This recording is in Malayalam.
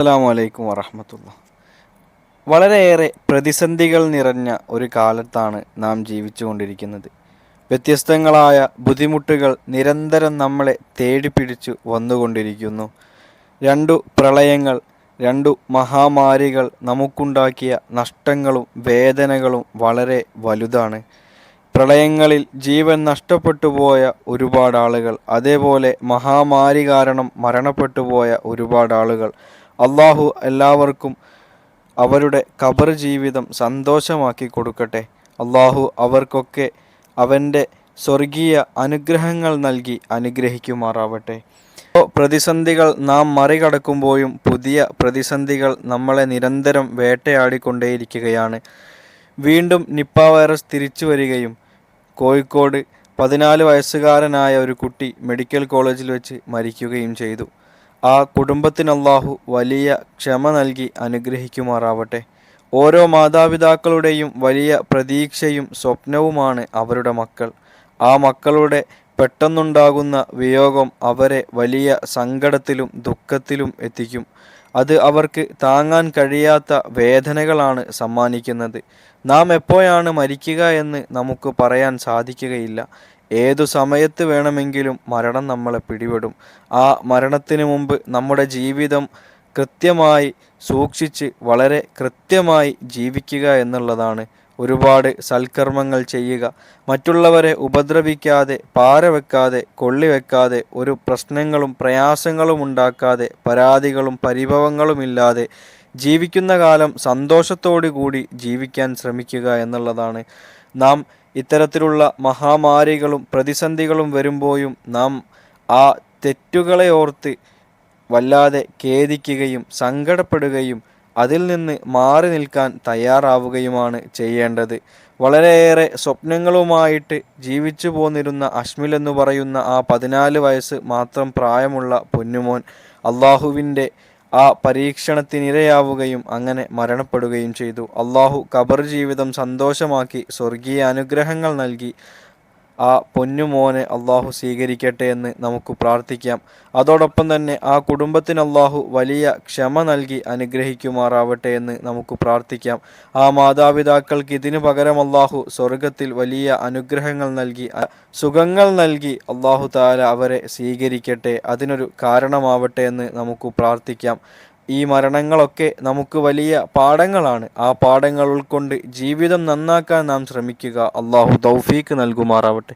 അസ്സാം വലൈക്കും വറഹമത്തുള്ള. വളരെയേറെ പ്രതിസന്ധികൾ നിറഞ്ഞ ഒരു കാലത്താണ് നാം ജീവിച്ചുകൊണ്ടിരിക്കുന്നത്. വ്യത്യസ്തങ്ങളായ ബുദ്ധിമുട്ടുകൾ നിരന്തരം നമ്മളെ തേടിപ്പിടിച്ചു വന്നുകൊണ്ടിരിക്കുന്നു. രണ്ടു പ്രളയങ്ങൾ രണ്ടു മഹാമാരികൾ നമുക്കുണ്ടാക്കിയ നഷ്ടങ്ങളും വേദനകളും വളരെ വലുതാണ്. പ്രളയങ്ങളിൽ ജീവൻ നഷ്ടപ്പെട്ടു പോയ ഒരുപാട് ആളുകൾ അതേപോലെ മഹാമാരി കാരണം മരണപ്പെട്ടു പോയ ഒരുപാട് ആളുകൾ അള്ളാഹു എല്ലാവർക്കും അവരുടെ ഖബർ ജീവിതം സന്തോഷമാക്കി കൊടുക്കട്ടെ. അള്ളാഹു അവർക്കൊക്കെ അവന്റെ സ്വർഗീയ അനുഗ്രഹങ്ങൾ നൽകി അനുഗ്രഹിക്കുമാറാവട്ടെ. പ്രതിസന്ധികൾ നാം മറികടക്കുമ്പോഴും പുതിയ പ്രതിസന്ധികൾ നമ്മളെ നിരന്തരം വേട്ടയാടിക്കൊണ്ടേയിരിക്കുകയാണ്. വീണ്ടും നിപ്പ വൈറസ് തിരിച്ചു വരികയും കോഴിക്കോട് പതിനാല് വയസ്സുകാരനായ ഒരു കുട്ടി മെഡിക്കൽ കോളേജിൽ വെച്ച് മരിക്കുകയും ചെയ്തു. ആ കുടുംബത്തിന് അള്ളാഹു വലിയ ക്ഷമ നൽകി അനുഗ്രഹിക്കുമാറാവട്ടെ. ഓരോ മാതാപിതാക്കളുടെയും വലിയ പ്രതീക്ഷയും സ്വപ്നവുമാണ് അവരുടെ മക്കൾ. ആ മക്കളുടെ പെട്ടെന്നുണ്ടാകുന്ന വിയോഗം അവരെ വലിയ സങ്കടത്തിലും ദുഃഖത്തിലും എത്തിക്കും. അത് അവർക്ക് താങ്ങാൻ കഴിയാത്ത വേദനകളാണ് സമ്മാനിക്കുന്നത്. നാം എപ്പോഴാണ് മരിക്കുക എന്ന് നമുക്ക് പറയാൻ സാധിക്കുകയില്ല. ഏതു സമയത്ത് വേണമെങ്കിലും മരണം നമ്മളെ പിടിപെടും. ആ മരണത്തിന് മുമ്പ് നമ്മുടെ ജീവിതം കൃത്യമായി സൂക്ഷിച്ച് വളരെ കൃത്യമായി ജീവിക്കുക എന്നുള്ളതാണ് ഒരുപാട് സൽക്കർമ്മങ്ങൾ ചെയ്യുക. മറ്റുള്ളവരെ ഉപദ്രവിക്കാതെ പാര വെക്കാതെ കൊള്ളിവെക്കാതെ ഒരു പ്രശ്നങ്ങളും പ്രയാസങ്ങളും ഉണ്ടാക്കാതെ പരാതികളും പരിഭവങ്ങളും ഇല്ലാതെ ജീവിക്കുന്ന കാലം സന്തോഷത്തോടു കൂടി ജീവിക്കാൻ ശ്രമിക്കുക എന്നുള്ളതാണ്. നാം ഇത്തരത്തിലുള്ള മഹാമാരികളും പ്രതിസന്ധികളും വരുമ്പോഴും നാം ആ തെറ്റുകളെ ഓർത്ത് വല്ലാതെ ഖേദിക്കുകയും സങ്കടപ്പെടുകയും അതിൽ നിന്ന് മാറി നിൽക്കാൻ തയ്യാറാവുകയുമാണ് ചെയ്യേണ്ടത്. വളരെയേറെ സ്വപ്നങ്ങളുമായിട്ട് ജീവിച്ചു പോന്നിരുന്ന അഷ്മിൽ എന്ന് പറയുന്ന ആ പതിനാല് വയസ്സ് മാത്രം പ്രായമുള്ള പൊന്നുമോൻ അള്ളാഹുവിന്റെ ആ പരീക്ഷണത്തിനിരയാവുകയും അങ്ങനെ മരണപ്പെടുകയും ചെയ്തു. അള്ളാഹു കബർ ജീവിതം സന്തോഷമാക്കി സ്വർഗീയ അനുഗ്രഹങ്ങൾ നൽകി. ആ പൊന്നുമോനെ അള്ളാഹു സ്വീകരിക്കട്ടെ എന്ന് നമുക്ക് പ്രാർത്ഥിക്കാം. അതോടൊപ്പം തന്നെ ആ കുടുംബത്തിന് അള്ളാഹു വലിയ ക്ഷമ നൽകി അനുഗ്രഹിക്കുമാറാവട്ടെ എന്ന് നമുക്ക് പ്രാർത്ഥിക്കാം. ആ മാതാപിതാക്കൾക്ക് ഇതിനു പകരം അള്ളാഹു സ്വർഗത്തിൽ വലിയ അനുഗ്രഹങ്ങൾ നൽകി സുഖങ്ങൾ നൽകി അള്ളാഹു താല അവരെ സ്വീകരിക്കട്ടെ. അതിനൊരു കാരണമാവട്ടെ എന്ന് നമുക്ക് പ്രാർത്ഥിക്കാം. ഈ മരണങ്ങളൊക്കെ നമുക്ക് വലിയ പാഠങ്ങളാണ്. ആ പാഠങ്ങൾ ഉൾക്കൊണ്ട് ജീവിതം നന്നാക്കാൻ നാം ശ്രമിക്കുക. അള്ളാഹു തൗഫീക്ക് നൽകുമാറാവട്ടെ.